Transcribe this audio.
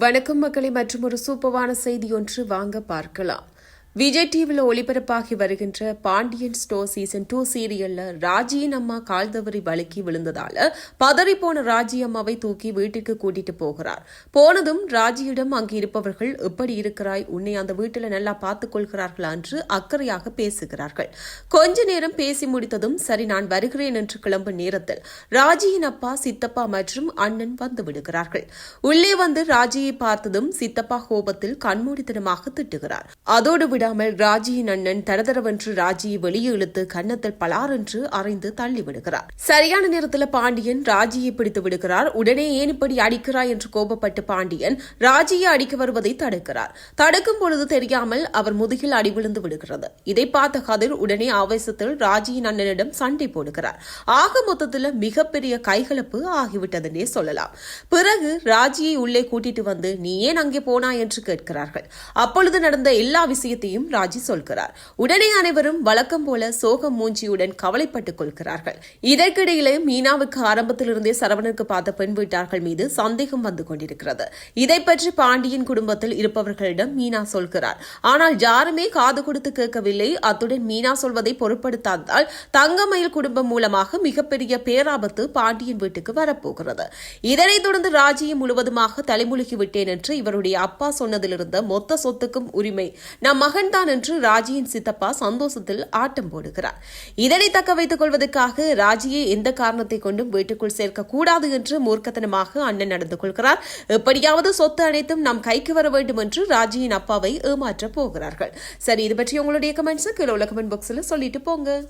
வணக்கம் மக்களை மற்றும் ஒரு சூப்பரான செய்தி ஒன்று வாங்க பார்க்கலாம். விஜய் டிவியில் ஒளிபரப்பாகி வருகின்ற பாண்டியன் ஸ்டோர் சீசன் டூ சீரியல்ல ராஜியின் அம்மா கால் தவறி வழுக்கி விழுந்ததால பதறி போன ராஜி அம்மாவை தூக்கி வீட்டுக்கு கூட்டிட்டு போகிறார். போனதும் ராஜியிடம் அங்கு இருப்பவர்கள் எப்படி இருக்கிறாய்? உன்னை அந்த வீட்டில் நல்லா பார்த்துக் கொள்கிறார்களா? என்று அக்கறையாக பேசுகிறார்கள். கொஞ்ச நேரம் பேசி முடித்ததும் சரி நான் வருகிறேன் என்று கிளம்பும் நேரத்தில் ராஜியின் அப்பா சித்தப்பா மற்றும் அண்ணன் வந்து விடுகிறார்கள். உள்ளே வந்து ராஜியை பார்த்ததும் சித்தப்பா கோபத்தில் கண்மூடித்தனமாக திட்டுகிறார். அதோடு விட இல்லாமல் ராஜியின் அண்ணன் தரதரவென்று ராஜியை வெளியே இழுத்து கன்னத்தில் பலாரென்று அறைந்து தள்ளி விடுகிறார். சரியான நேரத்தில் பாண்டியன் ராஜியை பிடித்து விடுகிறார். உடனே ஏன் இப்படி அடிக்கிறாய் என்று கோபப்பட்டு பாண்டியன் ராஜியை அடிக்க வருவதை தடுக்கிறார். தடுக்கும் பொழுது தெரியாமல் அவர் முதுகில் அடி விழுந்து விடுகிறது. இதை பார்த்த கதிர் உடனே ஆவேசத்தில் ராஜியின் அண்ணனிடம் சண்டை போடுகிறார். ஆக மொத்தத்தில் மிகப்பெரிய கைகலப்பு ஆகிவிட்டதுன்னே சொல்லலாம். பிறகு ராஜியை உள்ளே கூட்டிட்டு வந்து நீ ஏன் அங்கே போனா என்று கேட்கிறார்கள். அப்பொழுது நடந்த எல்லா விஷயத்தையும் ராஜி சொல்கிறார். உடனே அனைவரும் வழக்கம் போல சோக மூஞ்சியுடன் கவலைப்பட்டுக் கொள்கிறார்கள். இதற்கிடையிலே மீனாவுக்கு ஆரம்பத்திலிருந்தே சரவணனுக்கு பார்த்த பெண் வீட்டார்கள் மீது சந்தேகம் வந்து கொண்டிருக்கிறது. இதை பற்றி பாண்டியன் குடும்பத்தில் இருப்பவர்களிடம் மீனா சொல்கிறார். ஆனால் யாருமே காது கொடுத்து கேட்கவில்லை. அத்துடன் மீனா சொல்வதை பொருட்படுத்தாததால் தங்கமயில் குடும்பம் மூலமாக மிகப்பெரிய பேராபத்து பாண்டியன் வீட்டுக்கு வரப்போகிறது. இதனைத் தொடர்ந்து ராஜியை முழுவதுமாக தலைமுழுகி விட்டேன் என்று இவருடைய அப்பா சொன்னதிலிருந்த மொத்த சொத்துக்கும் உரிமை நம் மகன்தான் என்று ராஜியின் சித்தப்பா சந்தோஷத்தில் ஆட்டம் போடுகிறார். இதனை தக்க வைத்துக் கொள்வதற்காக ராஜியை எந்த காரணத்தை கொண்டும் வீட்டுக்குள் சேர்க்க கூடாது என்று மூர்க்கத்தனமாக அண்ணன் நடந்து கொள்கிறார். எப்படியாவது சொத்து அனைத்தும் நம் கைக்கு வர வேண்டும் என்று ராஜியின் அப்பாவை ஏமாற்றப் போகிறார்கள். சரி இது பற்றி உங்களுடைய கமெண்ட்ஸ் கீழே உள்ள கமெண்ட் பாக்ஸில் சொல்லிட்டு போங்க.